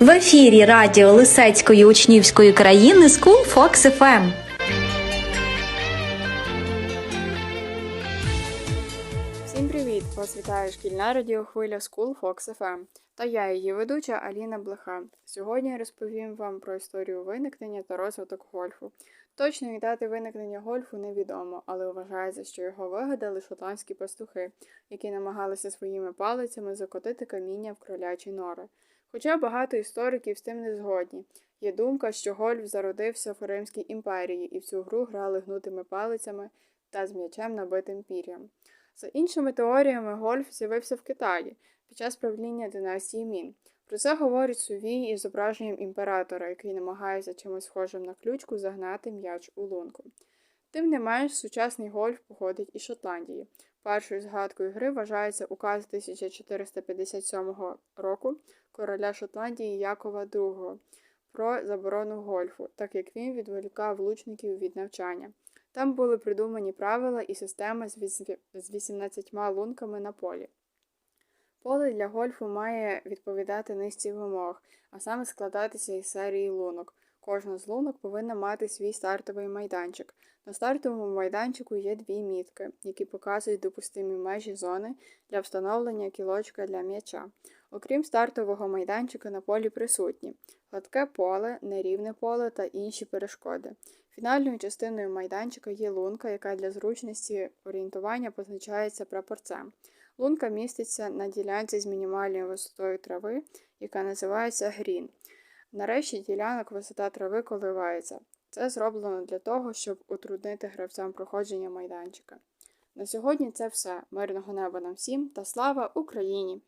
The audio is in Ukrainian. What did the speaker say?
В ефірі радіо Лисецької учнівської країни School Fox FM. Всім привіт! Вас вітає шкільна радіохвиля School Fox FM та я, її ведуча Аліна Блеха. Сьогодні я розповім вам про історію виникнення та розвиток гольфу. Точної дати виникнення гольфу невідомо, але вважається, що його вигадали шотландські пастухи, які намагалися своїми палицями закотити каміння в кролячі нори. Хоча багато істориків з тим не згодні. Є думка, що гольф зародився в Римській імперії, і в цю гру грали гнутими палицями та з м'ячем набитим пір'ям. За іншими теоріями, гольф з'явився в Китаї під час правління династії Мін. Про це говорить сувій із зображенням імператора, який намагається чимось схожим на ключку загнати м'яч у лунку. Тим не менш, сучасний гольф походить із Шотландії. Першою згадкою гри вважається указ 1457 року короля Шотландії Якова II про заборону гольфу, так як він відволікав лучників від навчання. Там були придумані правила і система з 18 лунками на полі. Поле для гольфу має відповідати низці вимог, а саме складатися із серії лунок. Кожна з лунок повинна мати свій стартовий майданчик. На стартовому майданчику є дві мітки, які показують допустимі межі зони для встановлення кілочка для м'яча. Окрім стартового майданчика на полі присутні гладке поле, нерівне поле та інші перешкоди. Фінальною частиною майданчика є лунка, яка для зручності орієнтування позначається прапорцем. Лунка міститься на ділянці з мінімальною висотою трави, яка називається грін. Нарешті ділянок висота трави коливається. Це зроблено для того, щоб утруднити гравцям проходження майданчика. На сьогодні це все. Мирного неба нам всім та слава Україні!